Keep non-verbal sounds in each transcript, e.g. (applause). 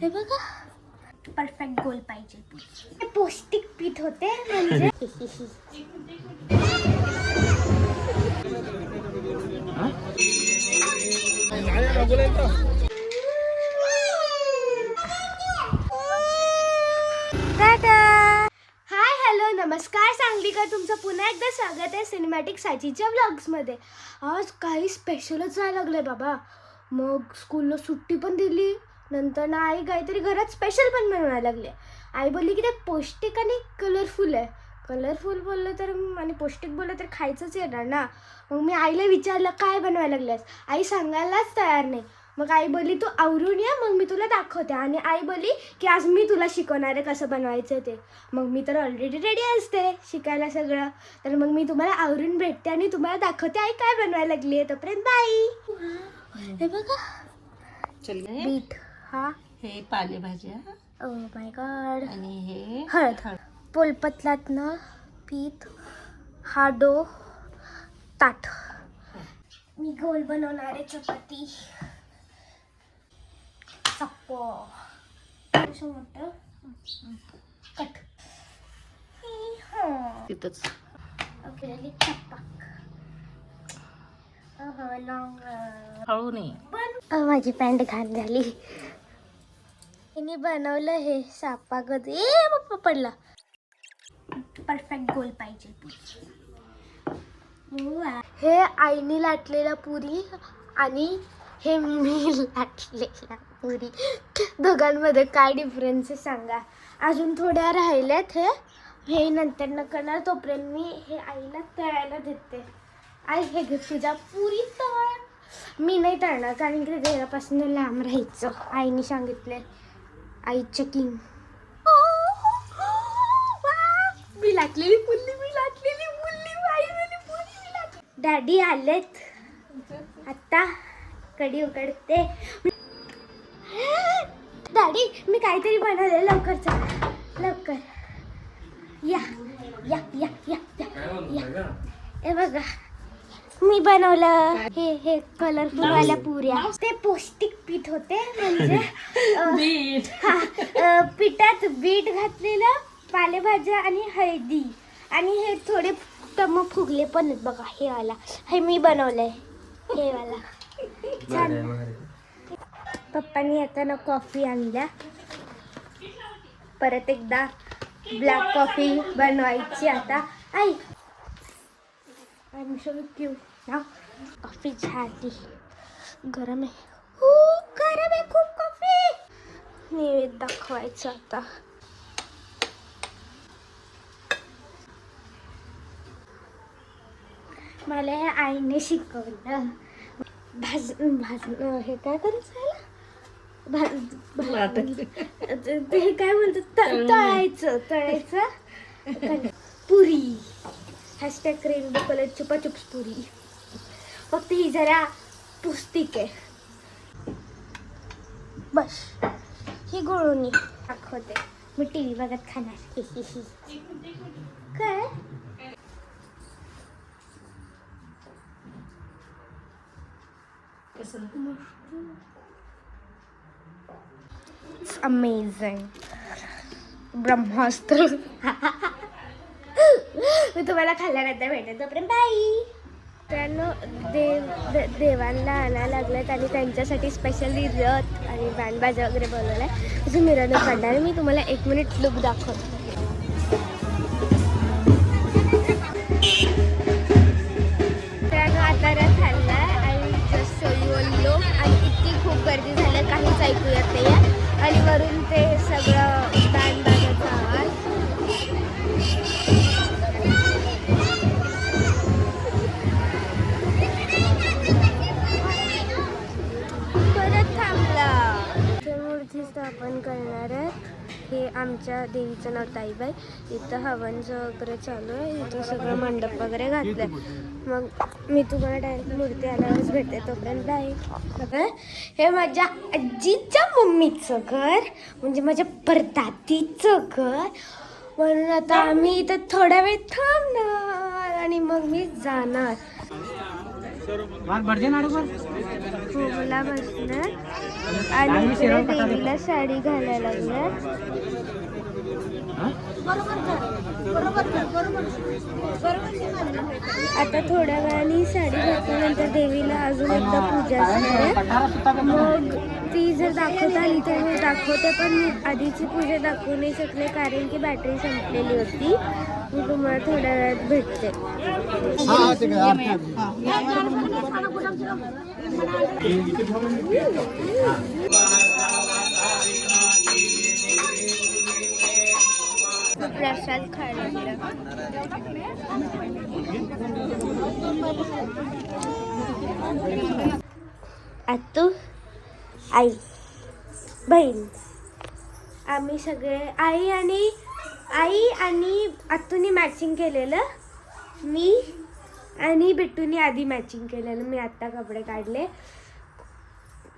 हे बघा. परफेक्ट गोल पाहिजे. पौष्टिक पीठ होते. म्हणजे हाय हॅलो नमस्कार. सांगलीकर तुमचं पुन्हा एकदा स्वागत आहे सिनेमॅटिक साचीच्या व्लॉग्समध्ये आज काही स्पेशलच व्हायला लागलंय बाबा. मग स्कूलला सुट्टी पण दिली. नंतर ना आई काहीतरी घरात स्पेशल पण बनवायला लागले. आई बोलली की ते पौष्टिक आणि कलरफुल आहे. कलरफुल बोललं तर आणि पौष्टिक बोललं तर खायचंच येणार ना. मग मी आईला विचारलं काय बनवायला लागल्यास? आई सांगायलाच तयार नाही. मग आई बोलली तू आवरून ये मग मी तुला दाखवते. आणि आई बोलली की आज मी तुला शिकवणार आहे कसं बनवायचं ते. मग मी तर ऑलरेडी रेडी असते शिकायला सगळं. तर मग मी तुम्हाला आवरून भेटते आणि तुम्हाला दाखवते आई काय बनवायला लागली आहे तोपर्यंत. बाई हे बघा. बीट हा? हे पालेभाज्या. ओ माय गॉड आणि हे हळद. पोलपतलातनं पीठ हा डो ताट. मी गोल बनवणार आहे चपाती. चप्प असं मोठं कट. तिथंच. ओके लॉंग हळू नाही. माझी पॅन्ट घाण झाली. तिने बनवलं हे सापा कधी ए बाप्पा पडला. परफेक्ट गोल पाहिजे हे आईने लाटलेला पुरी आणि हे मी लाटलेला पुरी. दोघांमध्ये काय डिफरन्स आहे सांगा. अजून थोड्या राहिल्यात हे. हे नंतर न करणार तोपर्यंत मी हे आईला तळायला देते. आई हे घे तुझ्या पुरी तळ. मी नाही तळणार कारण की देवापासून लांब राहायचं आईने सांगितलंय. आई चेकिंग मी लाटलेली पुल्ली मी लाटलेली पुल्ली डॅडी आलेत. आता कडी उकडते. डॅडी मी काहीतरी बनवलं लवकर चला. लवकर. या या या या या या. हे बघा. मी बनवलं. हे हे कलरफुल वाल्या पुऱ्या. ते पौष्टिक पीठ होते म्हणजे (laughs) अं, हा अं, पिठात बीट घातलेलं पालेभाज्या आणि हळदी. आणि हे थोडे टम फुगले पण आहेत बघा हे वाला. हे मी बनवलंय. हे वाला. छान. पप्पांनी येताना कॉफी आणल्या. परत एकदा ब्लॅक कॉफी बनवायची आता. आई आय एम सो क्यू ना कॉफी झाली. गरम आहे. हो गरम आहे खूप कॉफी. नैवेद्य दाखवायचं आता. मला हे आईने शिकवलं. भाज भाज हे काय करायचं? भाज ते काय म्हणतात? तळायचं तळायचं. (laughs) Puri. Hashtag rainbow colour Chupa Chups puri फक्त ही जरा पुस्तिक आहे बस ही गुळवणी दाखवते मी टी व्ही बघत खाणार. काय अमेझिंग ब्रह्मास्त्र मी तुम्हाला खाल्ल्यानंतर भेटेल तोपर्यंत बाई त्यानं देव देवांना आणायला लागलेत आणि त्यांच्यासाठी स्पेशली रथ आणि बँडबाजा वगैरे बोलवलं आहे त्याची मिरवणूक काढणार मी तुम्हाला एक मिनिट लुक दाखवतो. त्यानं आता रथ आणला आणि जस्ट शो यू आणि इतकी खूप गर्दी झाली आहे, काहीच ऐकू येत नाही आहे आणि वरून ते सगळं देवीचं नाव ताईबाई. इथं हवनचं वगैरे चालू आहे. इथं सगळं मंडप वगैरे घातलंय. मग मी तुम्हाला डायरेक्ट मूर्ती आल्यावरच भेटते. तोपर्यंत बाई हे माझ्या आजीच्या मम्मीचं घर. म्हणजे माझ्या परदातीचं घर. म्हणून आता आम्ही इथं थोडा वेळ थांबणार आणि मग मी जाणार. बसणार. आणि इकडे देवीला साडी घालायला लागणार. आता थोड्या वेळाने साडी घातल्यानंतर देवीला अजून एकदा पूजा असणार मग ती जर दाखवता आली तर मी दाखवते पण मी आधीची पूजा दाखवू नाही शकले कारण की बॅटरी संपलेली होती. मी तुम्हाला थोड्या वेळात भेटते. प्रसाद खायला. आतू आई बहीण. आम्ही सगळे आई आणि आई आणि आतूनी मॅचिंग केलेलं. मी आणि बिट्टूनी आधी मॅचिंग केलेलं. मी आत्ता कपडे काढले.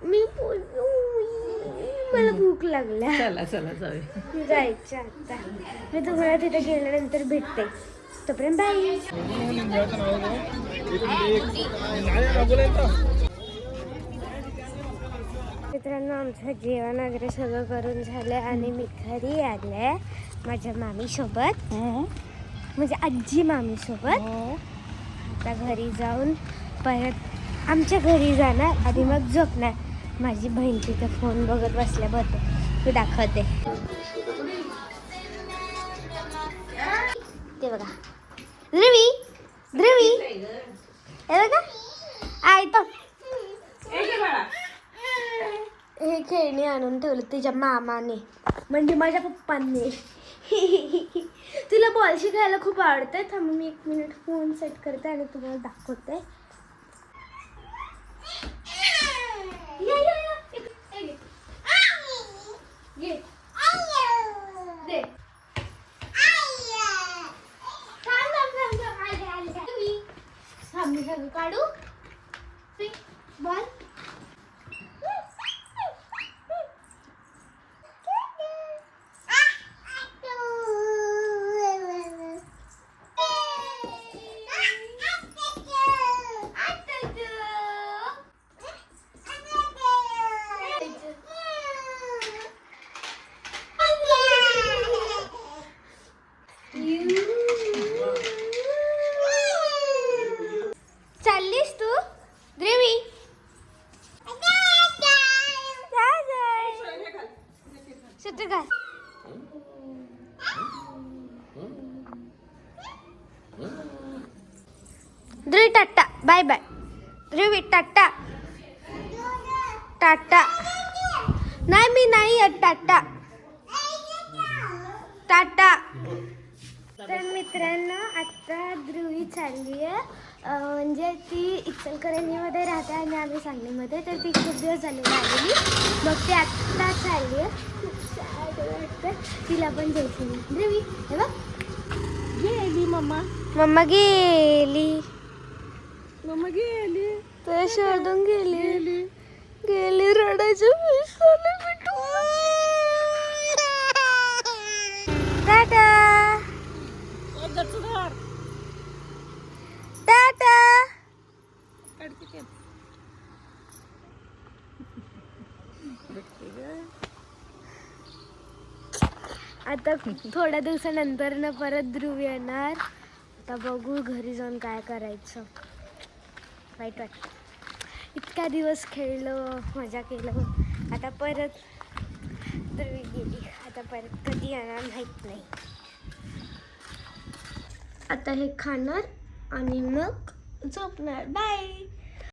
मी बोलू मला भूक लागल्या. चला चला जाऊया. जायचं आता. मी तुम्हाला तिथे गेल्यानंतर भेटते. तोपर्यंत बाय मित्रांनो आमचं जेवण वगैरे सगळं करून झालं आणि मी घरी आले माझ्या मामीसोबत. म्हणजे आजी मामीसोबत. आता घरी जाऊन परत आमच्या घरी जाणार आणि मग झोपणार. माझी बहीण तिथे फोन बघत बसल्या बघ मी दाखवते. ते बघा. ध्रुवी ध्रुवी. हे बघा. आय तो हे खेळणी आणून ठेवलं तिच्या मामाने. म्हणजे माझ्या पप्पांनी. तुला बॉल शिकायला खूप आवडतं थांब मी एक मिनिट फोन सेट करते आणि तुम्हाला दाखवते. या, या, या. इक- हे घे. घे. दे. थांब, थांब, थांब, थांब. आले, आले. तुम्ही. थांब, मी सगळं काढू सुट घाल Dhruvi tata bye bye Dhruvi tata tata नाही मी नाही येत टाटा टाटा तर मित्रांनो आत्ता ध्रुवी चालली आहे म्हणजे ती इचलकरंजीमध्ये राहते आणि आम्ही सांगलीमध्ये. तर ती खूप दिवस झालेली आलेली मग ती आत्ता चालली आहे वाटतं तिला पण जायचं नाही. ध्रुवी हे बघ. गेली मम्मा. मम्मा गेली. मम्मा गेली. तर शोधून गेली. गेली. रडायचं. टाटा. टाटा. आता थोड्या दिवसानंतर ना परत ध्रुव येणार. आता बघू घरी जाऊन काय करायचं. वाईट वाट इतका दिवस खेळलो मजा केलं. आता परत ध्रुवी गेली. आता परत कधी येणार माहीत नाही. आता हे खाणार आणि मग झोपणार. बाय